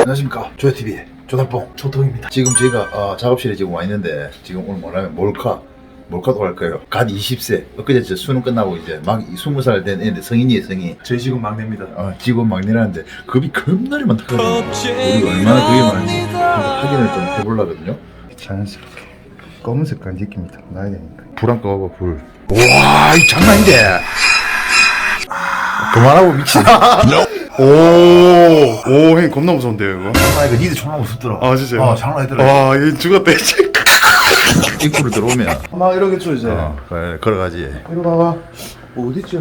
안녕하십니까. 조야TV 조달봉 조동입니다. 지금 저희가 어, 작업실에 지금 와 있는데 지금 오늘 뭐냐면 몰카 몰카도 할 거예요. 갓 20세. 엊그제 저 수능 끝나고 이제 막 20살 된 애인데 성인이에요 성인. 저희 지금 막내입니다. 어, 직원 막내라는데 급이 겁나게 많다거든요. 우리 얼마나 급이 많은지 한번 확인을 좀 해보려거든요. 자연스럽게. 검은 색깔 느낌이 딱 나야 되니까. 불한 꺼봐 불. 우와 이 장난인데 그만하고 미친 오오 형님 겁나 무서운데요 이거? 장난 이거 니들 존나 무섭더라. 아 진짜요? 어 장난 아니더라. 와 이거 죽었다 이제 입구로 들어오면. 막 이러겠죠 이제. 어, 그래, 걸어가지. 이리 봐봐 어디지?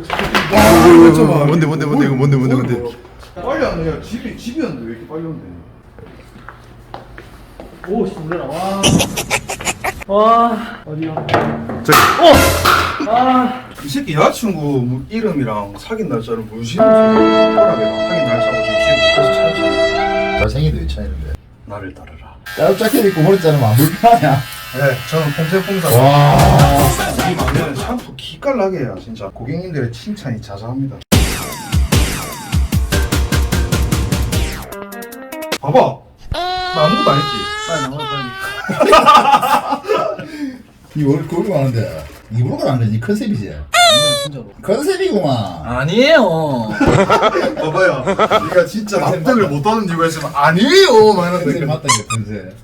와, 뭔데 뭔데 뭔데 이거 뭔데 뭔데 뭔데? 빨리 안 돼. 집이 집이었는데 왜 이렇게 빨리 온대? 오, 씨, 놀래라. 와. 와, 어디야? 이 새끼 여자친구 뭐 이름이랑 사귄 날짜를 모르시는 거야. 사귄 날짜를 좀 지금 다시 찾아. 잘생기도 괜찮은데 나를 따르라. 짧 자켓 입고 머리 자르면 안 불편하냐 네, 저는 폼새폼사. 와 이 막내는 샴푸 기깔나게 해요, 진짜. 고객님들의 칭찬이 자자합니다. 봐봐. 나 아무것도 안 했지. 빨리 나와, 빨리. 이 얼굴 그렇게 많은데 입으로 가안 되지 컨셉이지 아니야, 진짜로. 컨셉이구만 아니에요. 봐봐요. 네가 진짜 납득을 못하는 이유가 있으면 아니에요! 막 컨셉 이러는데. 맞다 이거 컨셉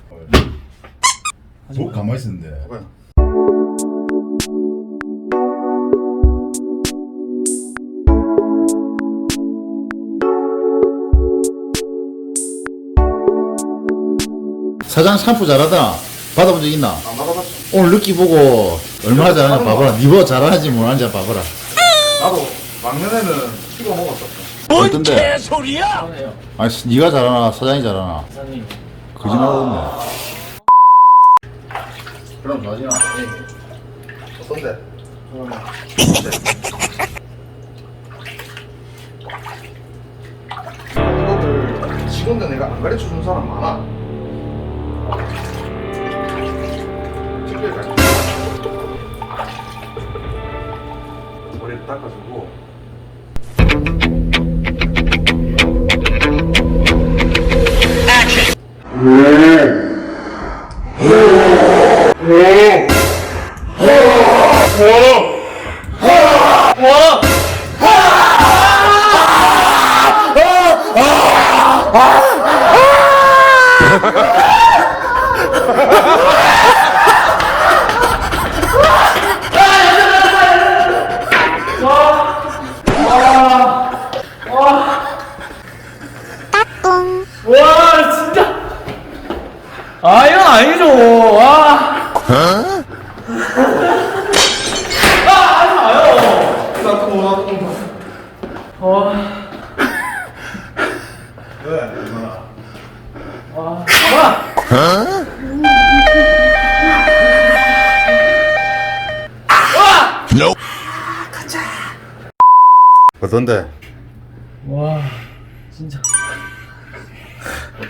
뭐 가만히 있었는데 봐봐요. 사장 샴푸 잘하다 받아본 적 있나? 안 받아봤어. 오늘 느끼 보고 얼마나 잘하냐 봐봐라 니보다 잘하는지 못하는지 봐봐라 나도 막년에는 씹어 먹었었어. 어떤데? 잘하네요. 아니 니가 잘하나 사장이 잘하나 사장님. 거짓말하겠네 그럼 가지나 어떤데? 이거를 직원들 내가 안 가르쳐 준 사람 많아. 특별히 가르쳐. 닦아주고. 와, 아, 이건 아니죠. 와. 나도 뭐 나도 뭐. 와. 왜? 얼마나? 와. 와. 어떤데? 와. 진짜.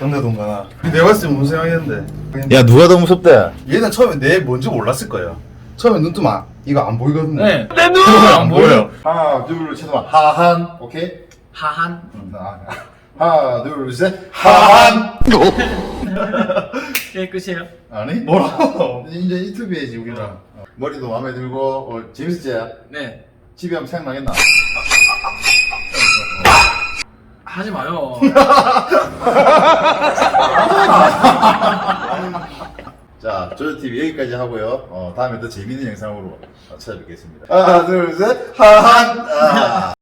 어떤데 돈 가나? 내가 봤을 때 무슨 생각했는데? 야 누가 더 무섭대 얘는 처음에 내 뭔지 몰랐을 거예요. 처음에 눈 뜨면 아- 이거 안 보이거든요. 네. 내 눈은 안 보여. 하나 둘셋 하한 오케이 하한. 하나 둘셋 하한 예, 끝이에요. 아니 뭐라고? 이제 인터뷰해야지 우리랑 어. 머리도 마음에 들고 어, 재밌었지? 네. 집에 하면 생각나겠나? 하지 마요. 자 조조TV 여기까지 하고요 어, 다음에 더 재밌는 영상으로 찾아뵙겠습니다 하나 둘 셋 하한 아.